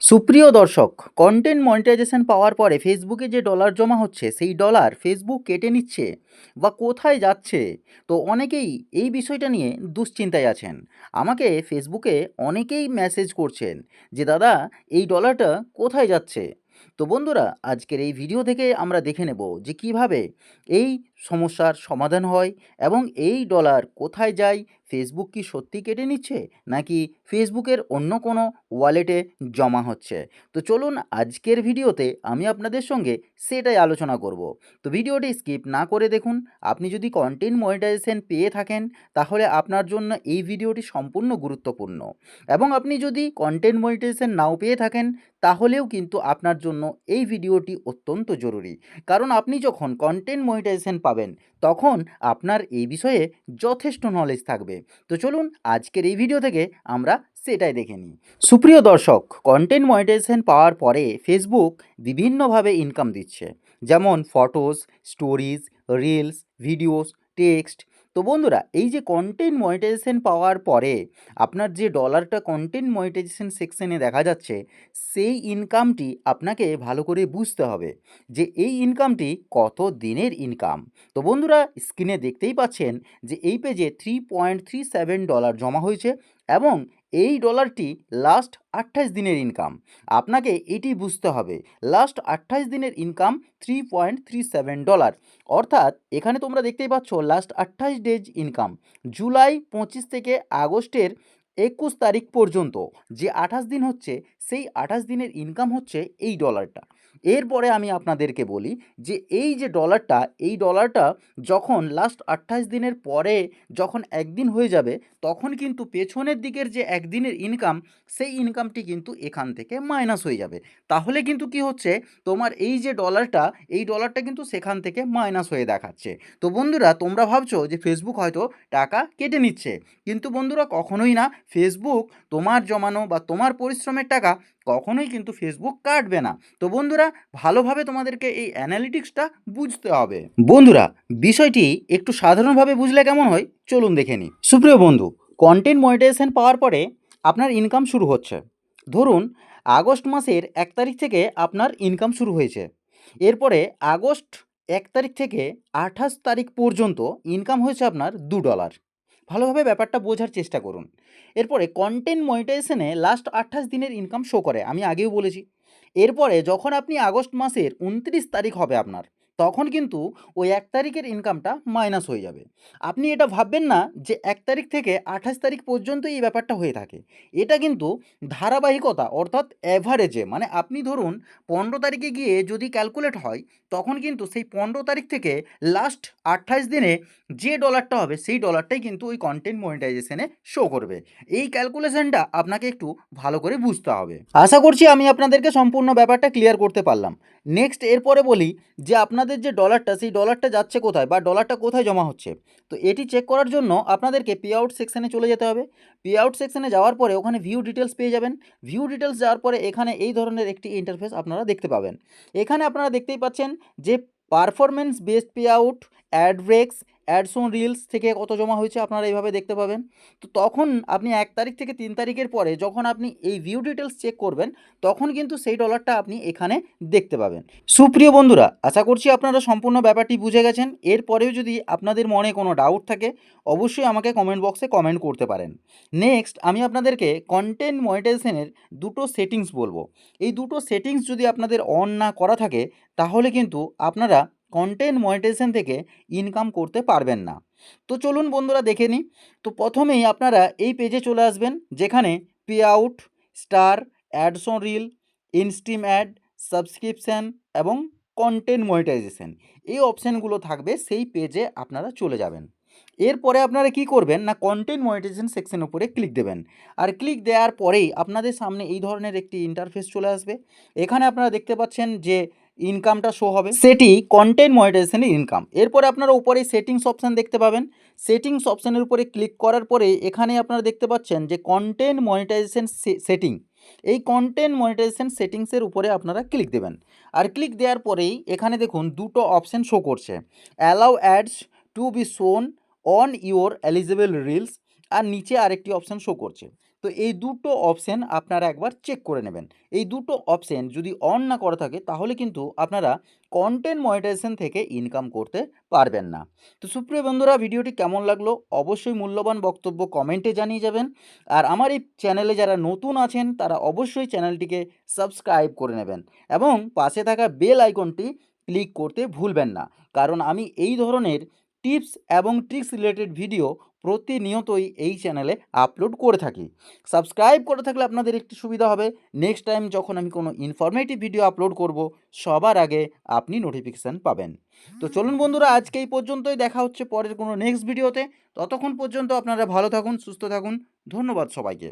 সুপ্রিয় দর্শক content monetization পাওয়ার পরে ফেসবুকে যে ডলার জমা হচ্ছে, সেই ডলার ফেসবুক কেটে নিচ্ছে বা কোথায় যাচ্ছে? তো অনেকেই এই বিষয়টা নিয়ে দুশ্চিন্তায় আছেন। আমাকে ফেসবুকে অনেকেই মেসেজ করছেন যে, দাদা, এই ডলারটা কোথায় যাচ্ছে? তো বন্ধুরা, আজকের এই ভিডিও থেকে আমরা দেখে নেব যে কীভাবে এই সমস্যার সমাধান হয় এবং এই ডলার কোথায় যায় ফেসবুক কি সত্যি কেটে নিচ্ছে? নাকি ফেসবুকের অন্য কোনো ওয়ালেটে জমা হচ্ছে? তো চলুন আজকের ভিডিওতে আমি আপনাদের সঙ্গে সেটাই আলোচনা করব। তো ভিডিওটি স্কিপ না করে দেখুন। আপনি যদি কন্টেন্ট মনিটাইজেশন পেয়ে থাকেন, তাহলে আপনার জন্য এই ভিডিওটি সম্পূর্ণ গুরুত্বপূর্ণ। এবং আপনি যদি কন্টেন্ট মনিটাইজেশন নাও পেয়ে থাকেন, তাহলেও কিন্তু আপনার জন্য এই ভিডিওটি অত্যন্ত জরুরি। কারণ আপনি যখন কন্টেন্ট মনিটাইজেশন পাবেন, তখন আপনার এই বিষয়ে যথেষ্ট নলেজ থাকবে। তো চলুন আজকের এই ভিডিও থেকে আমরা সেটাই দেখে নিই। সুপ্রিয় দর্শক কন্টেন্ট মনিটাইজেশন পাওয়ার পরে ফেসবুক বিভিন্নভাবে ইনকাম দিচ্ছে। যেমন photos stories reels videos text তো বন্ধুরা, এই যে কন্টেন্ট মনিটাইজেশন পাওয়ার পরে আপনার যে ডলারটা কন্টেন্ট মনিটাইজেশন সেকশনে দেখা যাচ্ছে, সেই ইনকামটি আপনাকে ভালো করে বুঝতে হবে যে এই ইনকামটি কত দিনের ইনকাম তো বন্ধুরা স্ক্রিনে দেখতেই পাচ্ছেন যে এই পেজে three point three seven dollar জমা হয়েছে এবং এই ডলারটি লাস্ট আঠাশ দিনের ইনকাম আপনাকে এটি বুঝতে হবে লাস্ট আঠাশ দিনের income three point three seven dollar অর্থাৎ এখানে তোমরা দেখতেই পাচ্ছ লাস্ট আঠাশ ডেজ ইনকাম জুলাই পঁচিশ থেকে আগস্টের একুশ তারিখ পর্যন্ত। যে আঠাশ দিন হচ্ছে, সেই আঠাশ দিনের ইনকাম হচ্ছে এই ডলারটা এরপরে আমি আপনাদেরকে বলি যে এই যে ডলারটা এই ডলারটা যখন লাস্ট আঠাশ দিনের পরে যখন একদিন হয়ে যাবে, তখন কিন্তু পেছনের দিকের যে একদিনের ইনকাম সেই ইনকামটি কিন্তু এখান থেকে মাইনাস হয়ে যাবে। তাহলে কিন্তু কি হচ্ছে? তোমার এই যে ডলারটা এই ডলারটা কিন্তু সেখান থেকে মাইনাস হয়ে দেখাচ্ছে। তো বন্ধুরা, তোমরা ভাবছ যে ফেসবুক হয়তো টাকা কেটে নিচ্ছে। কিন্তু বন্ধুরা, কখনোই না। ফেসবুক তোমার জমানো বা তোমার পরিশ্রমের টাকা কখনোই কিন্তু ফেসবুক কাটবে না। তো বন্ধুরা, ভালোভাবে তোমাদেরকে এই অ্যানালিটিক্সটা বুঝতে হবে। বন্ধুরা, বিষয়টি একটু সাধারণভাবে বুঝলে কেমন হয়? চলুন দেখে নিই। সুপ্রিয় বন্ধু কন্টেন্ট মনিটাইজেশন পাওয়ার পরে আপনার ইনকাম শুরু হচ্ছে। ধরুন, আগস্ট মাসের এক তারিখ থেকে আপনার ইনকাম শুরু হয়েছে। এরপরে আগস্ট এক তারিখ থেকে আঠাশ তারিখ পর্যন্ত ইনকাম হয়েছে আপনার দু ডলার ভালোভাবে ব্যাপারটা বোঝার চেষ্টা করুন। এরপরে কন্টেন্ট মনিটাইজেশনে লাস্ট আঠাশ দিনের ইনকাম শো করে, আমি আগেও বলেছি। এরপরে যখন আপনি আগস্ট মাসের উনত্রিশ তারিখ হবে আপনার তখন কিন্তু ওই এক তারিখের ইনকামটা মাইনাস হয়ে যাবে। আপনি এটা ভাববেন না যে এক তারিখ থেকে আঠাশ তারিখ পর্যন্ত এই ব্যাপারটা হয়ে থাকে। এটা কিন্তু ধারাবাহিকতা অর্থাৎ অ্যাভারেজে মানে আপনি ধরুন পনেরো তারিখে গিয়ে যদি ক্যালকুলেট হয়, তখন কিন্তু সেই পনেরো তারিখ থেকে লাস্ট আঠাশ দিনে যে ডলারটা হবে, সেই ডলারটাই কিন্তু ওই কন্টেন্ট মনিটাইজেশনে শো করবে। এই ক্যালকুলেশনটা আপনাকে একটু ভালো করে বুঝতে হবে। আশা করছি আমি আপনাদেরকে সম্পূর্ণ ব্যাপারটা ক্লিয়ার করতে পারলাম। নেক্সট এরপরে বলি যে আপনাদের যে ডলারটা সেই ডলারটা যাচ্ছে কোথায় বা ডলারটা কোথায় জমা হচ্ছে? তো এটি চেক করার জন্য আপনাদেরকে পে আউট সেকশানে চলে যেতে হবে। পে আউট সেকশানে যাওয়ার পরে ওখানে ভিউ ডিটেলস পেয়ে যাবেন। ভিউ ডিটেলস যাওয়ার পরে এখানে এই ধরনের একটি ইন্টারফেস আপনারা দেখতে পাবেন। এখানে আপনারা দেখতেই পাচ্ছেন যে performance based pay out ad breaks ads on reels থেকে কত জমা হয়েছে আপনারা এইভাবে দেখতে পাবেন। তো তখন আপনি এক তারিখ থেকে তিন তারিখের পরে যখন আপনি এই ভিউ ডিটেলস চেক করবেন, তখন কিন্তু সেই ডলারটা আপনি এখানে দেখতে পাবেন। সুপ্রিয় বন্ধুরা, আশা করছি আপনারা সম্পূর্ণ ব্যাপারটি বুঝে গেছেন। এরপরেও যদি আপনাদের মনে কোনো ডাউট থাকে, অবশ্যই আমাকে কমেন্ট বক্সে কমেন্ট করতে পারেন। নেক্সট আমি আপনাদেরকে কন্টেন্ট মনিটাইজেশনের দুটো সেটিংস বলব। এই দুটো সেটিংস যদি আপনাদের অন না করা থাকে, তাহলে কিন্তু আপনারা কন্টেন্ট মনিটাইজেশন থেকে ইনকাম করতে পারবেন না। তো চলুন বন্ধুরা দেখে নিই। তো প্রথমেই আপনারা এই পেজে চলে আসবেন, যেখানে payout star ads on reel instream ad subscription এবং কন্টেন্ট মনিটাইজেশন এই অপশানগুলো থাকবে, সেই পেজে আপনারা চলে যাবেন। এরপরে আপনারা কি করবেন, না কন্টেন্ট মনিটাইজেশন সেকশন উপরে ক্লিক দেবেন। আর ক্লিক দেওয়ার পরেই আপনাদের সামনে এই ধরনের একটি ইন্টারফেস চলে আসবে। এখানে আপনারা দেখতে পাচ্ছেন যে ইনকামটা শো হবে। সেটি কন্টেন্ট মনিটাইজেশনের ইনকাম এরপরে আপনারা উপরে সেটিংস অপশান দেখতে পাবেন। সেটিংস অপশানের উপরে ক্লিক করার পরে এখানে আপনারা দেখতে পাচ্ছেন যে কন্টেন্ট মনিটাইজেশন সেটিং এই কন্টেন্ট মনিটাইজেশন সেটিংসের উপরে আপনারা ক্লিক দেবেন। আর ক্লিক দেওয়ার পরেই এখানে দেখুন দুটো অপশান শো করছে। Allow ads to be shown on your eligible reels আর নিচে আরেকটি অপশান শো করছে। তো এই দুটো অপশান আপনারা একবার চেক করে নেবেন। এই দুটো অপশান যদি অন না করা থাকে, তাহলে কিন্তু আপনারা কন্টেন্ট মনিটাইজেশন থেকে ইনকাম করতে পারবেন না। তো সুপ্রিয় বন্ধুরা, ভিডিওটি কেমন লাগল? অবশ্যই মূল্যবান বক্তব্য কমেন্টে জানিয়ে যাবেন। আর আমার এই চ্যানেলে যারা নতুন আছেন, তারা অবশ্যই চ্যানেলটিকে সাবস্ক্রাইব করে নেবেন। এবং পাশে থাকা বেল আইকনটি ক্লিক করতে ভুলবেন না। কারণ আমি এই ধরনের টিপস এবং ট্রিক্স রিলেটেড ভিডিও প্রতিনিয়তই এই চ্যানেলে আপলোড করে থাকি। সাবস্ক্রাইব করে থাকলে আপনাদের একটি সুবিধা হবে। নেক্সট টাইম যখন আমি কোনো ইনফরমেটিভ ভিডিও আপলোড করব, সবার আগে আপনি নোটিফিকেশান পাবেন। তো চলুন বন্ধুরা, আজকে এই পর্যন্তই। দেখা হচ্ছে পরের কোনো নেক্সট ভিডিওতে ততক্ষণ পর্যন্ত আপনারা ভালো থাকুন, সুস্থ থাকুন। ধন্যবাদ সবাইকে।